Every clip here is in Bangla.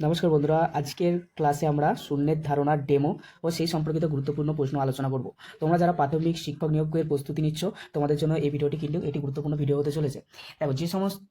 নমস্কার বন্ধুরা, আজকের ক্লাসে আমরা শূন্যের ধারণার ডেমো ও সেই সম্পর্কিত গুরুত্বপূর্ণ প্রশ্ন আলোচনা করব। তোমরা যারা প্রাথমিক শিক্ষক নিয়োগের প্রস্তুতি নিচ্ছ, তোমাদের জন্য এই ভিডিওটি কিন্তু এটি গুরুত্বপূর্ণ ভিডিও হতে চলেছে। দেখো, যে সমস্ত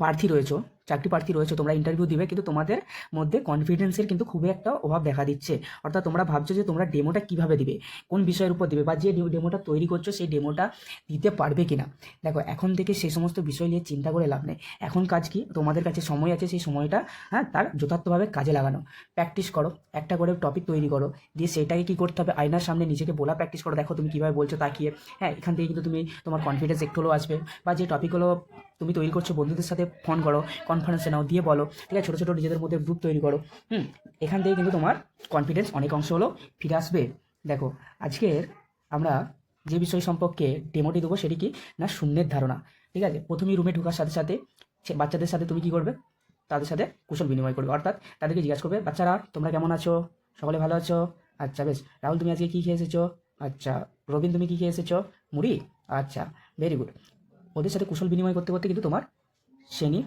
প্রার্থী রয়েছে চাকরি প্রার্থী রয়েছে, তোমরা ইন্টারভিউ দিবে, কিন্তু তোমাদের মধ্যে কনফিডেন্সের কিন্তু খুবই একটা অভাব দেখা দিচ্ছে। অর্থাৎ তোমরা ভাবছ যে তোমরা ডেমোটা কীভাবে দিবে, কোন বিষয়ের উপর দিবে, বা যে ডেমোটা তৈরি করছ সেই ডেমোটা দিতে পারবে কিনা। দেখো, এখন থেকে সেই সমস্ত বিষয় নিয়ে চিন্তা করে লাভ নেই। এখন কাজ কি? তোমাদের কাছে সময় আছে, সেই সময়টা হ্যাঁ তার যথার্থভাবে কাজে লাগানো। প্র্যাকটিস করো, একটা করে টপিক তৈরি করো, দিয়ে সেটাকে কি করতে হবে? আয়নার সামনে নিজেকে বলা প্র্যাকটিস করো। দেখো তুমি কীভাবে বলছো তাকিয়ে। হ্যাঁ এখান থেকে কিন্তু তুমি তোমার কনফিডেন্স একটু হলেও আসবে, বা যে টপিকগুলো তুমি তৈরি করছ, বন্ধুদের সাথে ফোন করো কনফারেন্সে নাও, দিয়ে বলো, ঠিক আছে? ছোটো ছোটো নিজেদের মধ্যে গ্রুপ তৈরি করো। হুম, এখান থেকে কিন্তু তোমার কনফিডেন্স অনেক অংশ হলেও ফিরে আসবে। দেখো, আজকের আমরা যে বিষয় সম্পর্কে ডেমোটি দেবো সেটি কি? না, শূন্যের ধারণা। ঠিক আছে? প্রথমেই রুমে ঢোকার সাথে সাথে বাচ্চাদের সাথে তুমি কি করবে? তাদের সাথে কুশল বিনিময় করবে। অর্থাৎ তাদেরকে জিজ্ঞাসা করবে, বাচ্চারা, তোমরা কেমন আছো? সকলে ভালো আছো? আচ্ছা বেশ। রাহুল, তুমি আজকে কী খেয়ে এসেছ? আচ্ছা রবিন, তুমি কী খেয়ে এসেছ? মুড়ি? আচ্ছা ভেরি গুড ওদের সাথে কুশল বিনিময় করতে করতে কিন্তু তোমার শ্রেণি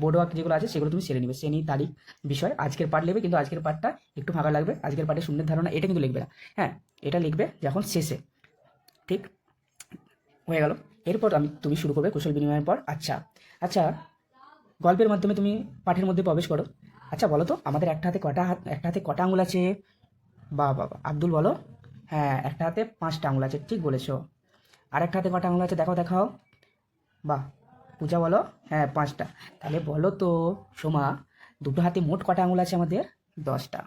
বোর্ড ওয়ার্ক যেগুলো আছে সেগুলো তুমি সেরে নেবে। শ্রেণি, তারিখ, বিষয়, আজকের পার্ট লিখবে কিন্তু আজকের পার্টটা একটু ফাঁকা লাগবে। আজকের পার্টে শূন্যের ধারণা এটা কিন্তু লিখবে না। হ্যাঁ এটা লিখবে যখন শেষে। ঠিক? হয়ে গেল। এরপর আমি, তুমি শুরু করবে কুশল বিনিময়ের পর। আচ্ছা আচ্ছা গল্পের মাধ্যমে তুমি পাঠের মধ্যে প্রবেশ করো। আচ্ছা বলো তো, আমাদের একটা হাতে কটা হাত, একটা হাতে কটা আঙুল আছে? বা বাবা আব্দুল, বলো। হ্যাঁ একটা হাতে পাঁচটা আঙুল আছে, ঠিক বলেছ। আর একটা হাতে কটা আঙুল আছে দেখাও দেখাও। বাহ, পূজা বলো? হ্যাঁ পাঁচটা। তাহলে বলো তো, সোমা, দুটো হাতে মোট কটা আঙুল আছে আমাদের? দশটা।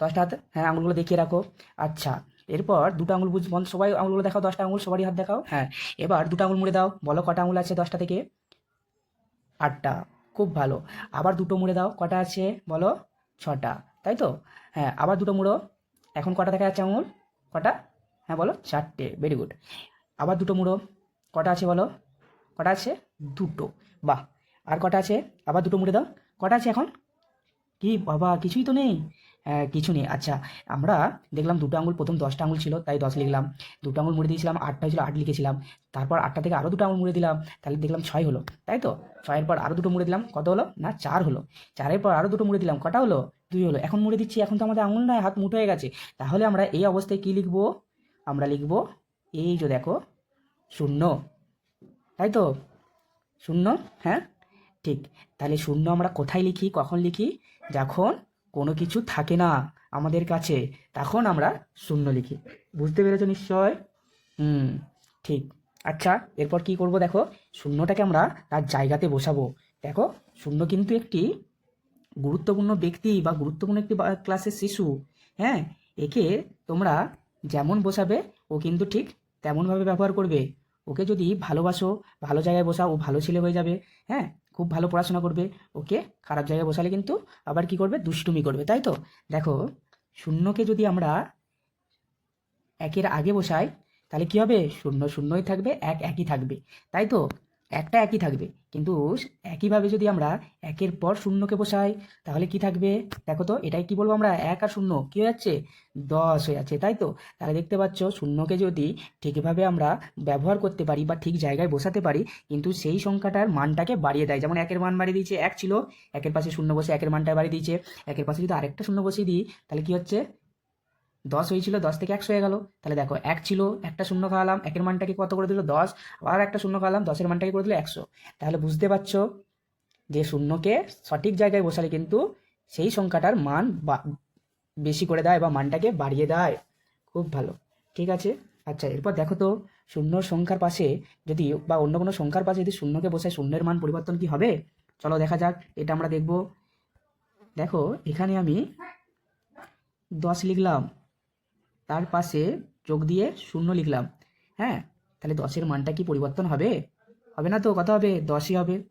দশটা হাতে? হ্যাঁ আঙুলগুলো দেখিয়ে রাখো। আচ্ছা এরপর দুটো আঙুল বুঝ বন্ধ সবাই আঙুলগুলো দেখাও, দশটা আঙুল, সবারই হাত দেখাও। হ্যাঁ এবার দুটো আঙুল মুড়ে দাও। বলো কটা আঙুল আছে দশটা থেকে? আটটা। খুব ভালো। আবার দুটো মুড়ে দাও। কটা আছে? বলো, ছটা। তাই তো? হ্যাঁ আবার দুটো মুড়ো। এখন কটা দেখা যাচ্ছে আঙুল? কটা? হ্যাঁ বলো, চারটে। ভেরি গুড আবার দুটো মুড়ো। কটা আছে বলো? কটা আছে? দুটো। বাহ, আর কটা আছে? আবার দুটো মুড়ে দাও। কটা আছে এখন? কি বাবা, কিছুই তো নেই। হ্যাঁ কিছু নেই। আচ্ছা আমরা দেখলাম দুটো আঙুল, প্রথম দশটা আঙুল ছিল, তাই দশ লিখলাম। দুটো আঙুল মুড়ে দিয়েছিলাম, আটটা ছিল, আট লিখেছিলাম। তারপর আটটা থেকে আরও দুটো আঙুল মুড়ে দিলাম, তাহলে দেখলাম ছয় হলো, তাই তো? ছয়ের পর আরও দুটো মুড়ে দিলাম, কত হলো? না, চার হলো। চারের পর আরও দুটো মুড়ে দিলাম, কটা হলো? দুই হলো। এখন মুড়ে দিচ্ছি, এখন তো আমাদের আঙুল নয়, হাত মুঠো হয়ে গেছে। তাহলে আমরা এই অবস্থায় কী লিখব? আমরা লিখব, এই যে দেখো, শূন্য। তাই তো? শূন্য? হ্যাঁ? ঠিক। তাহলে শূন্য আমরা কোথায় লিখি, কখন লিখি? যখন কোনো কিছু থাকে না আমাদের কাছে, তখন আমরা শূন্য লিখি। বুঝতে পেরেছ নিশ্চয়? হুম, ঠিক। আচ্ছা এরপর কি করব দেখো? শূন্যটাকে আমরা তার জায়গাতে বসাবো। দেখো, শূন্য কিন্তু একটি গুরুত্বপূর্ণ ব্যক্তি বা গুরুত্বপূর্ণ একটি ক্লাসের শিশু। হ্যাঁ? একে তোমরা যেমন বসাবে, ও কিন্তু ঠিক তেমনভাবে ব্যবহার করবে। ওকে যদি ভালোবাসো, ভালো জায়গায় বসা ও ভালো ছেলে হয়ে যাবে হ্যাঁ? খুব ভালো পড়াশোনা করবে, ওকে খারাপ জায়গায় বসালে কিন্তু আবার কি করবে? দুষ্টুমি করবে, তাই তো? দেখো, শূন্যকে যদি আমরা একের আগে বসাই, তাহলে কি হবে? শূন্য শূন্যই থাকবে, এক একই থাকবে, তাই তো? একটা একই থাকবে। কিন্তু একইভাবে যদি আমরা একের পর শূন্যকে বসাই, তাহলে কি থাকবে? দেখো তো, এটাই কি বলব আমরা? এক আর শূন্য। কি হয়ে যাচ্ছে? দশ হয়ে যাচ্ছে, তাই তো? তাহলে দেখতে পাচ্ছ, শূন্যকে যদি ঠিকভাবে আমরা ব্যবহার করতে পারি বা ঠিক জায়গায় বসাতে পারি, কিন্তু সেই সংখ্যাটার মানটাকে বাড়িয়ে দেয়। যেমন একের মান বাড়িয়ে দিয়েছে এক ছিল, একের পাশে শূন্য বসে একের মানটা বাড়িয়ে দিয়েছে। একের পাশে যদি আরেকটা শূন্য বসিয়ে দিই, তাহলে কি হচ্ছে? দশ হয়েছিল, দশ থেকে একশো হয়ে গেল। তাহলে দেখো, এক ছিল, একটা শূন্য খাওয়ালাম, একের মানটাকে কত করে দিল? দশ। আবার একটা শূন্য খাওয়ালাম, দশের মানটাকে করে দিল একশো। তাহলে বুঝতে পারছ যে শূন্যকে সঠিক জায়গায় বসালে কিন্তু সেই সংখ্যাটার মান বেশি করে দেয় বা মানটাকে বাড়িয়ে দেয়। খুব ভালো। ঠিক আছে? আচ্ছা এরপর দেখো তো, শূন্য সংখ্যার পাশে যদি, বা অন্য কোনো সংখ্যার পাশে যদি শূন্যকে বসায়, শূন্যের মান পরিবর্তন কি হবে? চলো দেখা যাক, এটা আমরা দেখব। দেখো, এখানে আমি দশ লিখলাম। তার পাশে চোখ দিয়ে শূন্য লিখলাম। হ্যাঁ তাহলে দশের মানটা কি পরিবর্তন হবে? হবে না তো, কত হবে? দশই হবে।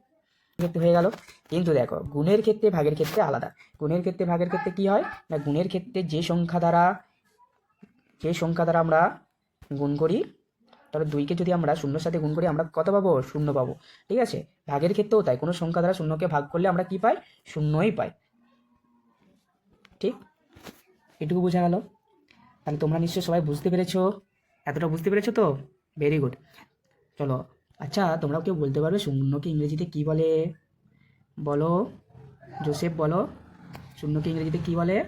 ক্ষেত্রে হয়ে গেল। কিন্তু দেখো, গুণের ক্ষেত্রে ভাগের ক্ষেত্রে আলাদা। গুণের ক্ষেত্রে ভাগের ক্ষেত্রে কি হয়? না, গুণের ক্ষেত্রে যে সংখ্যা দ্বারা, যে সংখ্যা দ্বারা আমরা গুণ করি, তাহলে দুইকে যদি আমরা শূন্যর সাথে গুণ করি, আমরা কত পাবো? শূন্য পাবো। ঠিক আছে? ভাগের ক্ষেত্রেও তাই। কোনো সংখ্যা দ্বারা শূন্যকে ভাগ করলে আমরা কি পাই? শূন্যই পাই। ঠিক? এটুকু বোঝা গেল। তাহলে তোমরা নিশ্চয়ই সবাই বুঝতে পেরেছ? এতটা বুঝতে পেরেছ তো? ভেরি গুড চলো আচ্ছা তোমরাও কেউ বলতে পারবে শূন্যকে ইংরেজিতে কি বলে? বলো, জোসেফ, বলো। শূন্যকে ইংরেজিতে কি বলে?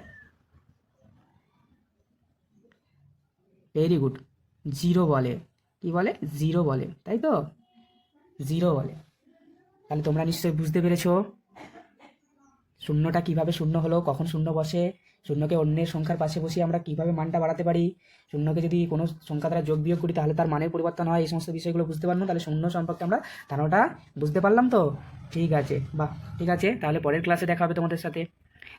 ভেরি গুড জিরো বলে। কি বলে? জিরো বলে। তাই তো? জিরো বলে। তাহলে তোমরা নিশ্চয়ই বুঝতে পেরেছ? শূন্যটা কীভাবে শূন্য হলো, কখন শূন্য বসে, শূন্যকে অন্যের সংখ্যার পাশে বসিয়ে আমরা কীভাবে মানটা বাড়াতে পারি, শূন্যকে যদি কোনো সংখ্যা দ্বারা যোগ বিয়োগ করি তাহলে তার মানের পরিবর্তন হয়, এই সমস্ত বিষয়গুলো বুঝতে পারলাম, তাহলে শূন্য সম্পর্কে আমরা ধারণাটা বুঝতে পারলাম তো? ঠিক আছে, বাহ, ঠিক আছে, তাহলে পরের ক্লাসে দেখা হবে তোমাদের সাথে।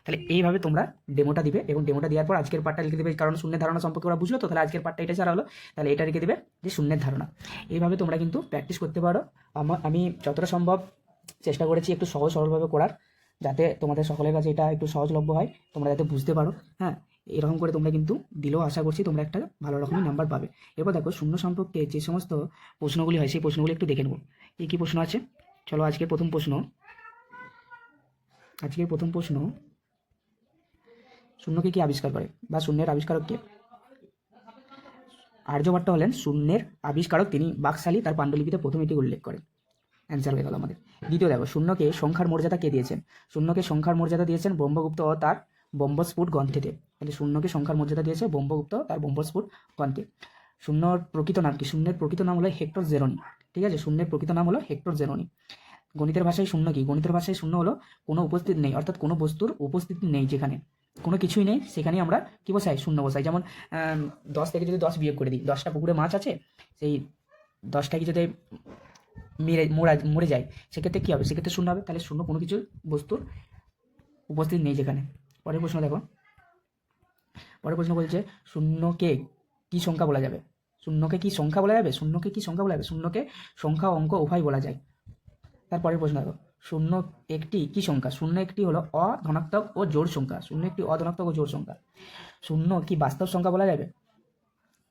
তাহলে এইভাবে তোমরা ডেমোটা দিবে এবং ডেমোটা দেওয়ার পর আজকের পার্টটা লিখে দেবে, কারণ শূন্যের ধারণা সম্পর্কে ওরা বুঝলো তো, তাহলে আজকের পার্টটা এটা ছাড়া হলো, তাহলে এটা লিখে দেবে যে শূন্যের ধারণা। এইভাবে তোমরা কিন্তু প্র্যাকটিস করতে পারো। আমি যতটা সম্ভব চেষ্টা করেছি একটু সহজ সরলভাবে করার। যাতে তোমাদের সকলের কাছে এটা একটু সহজলভ্য হয়, তোমরা যাতে বুঝতে পারো হ্যাঁ? এরকম করে তোমরা কিন্তু দিলেও আশা করছি তোমরা একটা ভালো রকমের নাম্বার পাবে। এরপর দেখো, শূন্য সম্পর্কে যে সমস্ত প্রশ্নগুলি হয়, সেই প্রশ্নগুলি একটু দেখে নেব। কী কী প্রশ্ন আছে? চলো আজকের প্রথম প্রশ্ন। আজকের প্রথম প্রশ্ন, শূন্যকে কি আবিষ্কার করে বা শূন্যের আবিষ্কারক কে? আর্যভট্ট হলেন শূন্যের আবিষ্কারক, তিনি বাকশালী, তার পাণ্ডুলিপিতে প্রথম এটি উল্লেখ করেন। অ্যান্সার হয়ে গেল আমাদের। দ্বিতীয় দেখো, শূন্যকে সংখ্যার মর্যাদা কে দিয়েছেন? শূন্যকে সংখ্যার মর্যাদা দিয়েছেন ব্রহ্মগুপ্ত ও তার ব্রহ্মস্ফুট গ্রন্থেতে। তাহলে শূন্যকে সংখ্যার মর্যাদা দিয়েছে ব্রহ্মগুপ্ত তার ব্রহ্মস্ফুট গ্রন্থে শূন্যর প্রকৃত নাম কি? শূন্যের প্রকৃত নাম হলো হেক্টর জেরোনি। ঠিক আছে? শূন্যের প্রকৃত নাম হলো হেক্টর জেরোনি। গণিতের ভাষায় শূন্য কি? গণিতের ভাষায় শূন্য হলো কোনো উপস্থিত নেই, অর্থাৎ কোনো বস্তুর উপস্থিতি নেই যেখানে। কোনো কিছুই নেই সেখানে আমরা কি বসাই? শূন্য বসাই। যেমন দশ থেকে যদি দশ বিয়োগ করে দিই, দশটা পুকুরে মাছ আছে, সেই দশটাকে যদি মেরে, মরা, মরে যায়। সেক্ষেত্রে কী হবে? সেক্ষেত্রে শূন্য হবে। তাহলে শূন্য কোনো কিছু বস্তুর উপস্থিত নেই যেখানে। পরের প্রশ্ন দেখো। পরের প্রশ্ন বলছে, শূন্যকে কি সংখ্যা বলা যাবে? শূন্যকে কি সংখ্যা বলা যাবে? শূন্যকে কি সংখ্যা বলা যাবে? শূন্যকে সংখ্যা, অঙ্ক উভয় বলা যায়। তারপরের প্রশ্ন দেখো। শূন্য একটি কি সংখ্যা? শূন্য একটি হলো অধনাত্মক ও জোর সংখ্যা। শূন্য একটি অধনাত্মক ও জোর সংখ্যা। শূন্য কি বাস্তব সংখ্যা বলা যাবে?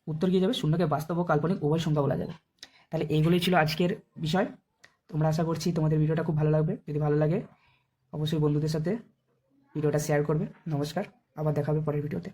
উত্তর কি যাবে? শূন্যকে বাস্তব ও কাল্পনিক উভয় সংখ্যা বলা যাবে। তাহলে এইগুলোই ছিল আজকের বিষয়। তোমরা আশা করছি তোমাদের ভিডিওটা খুব ভালো লাগবে। যদি ভালো লাগে, অবশ্যই বন্ধুদের সাথে ভিডিওটা শেয়ার করবে। নমস্কার, আবার দেখাবে পরের ভিডিওতে।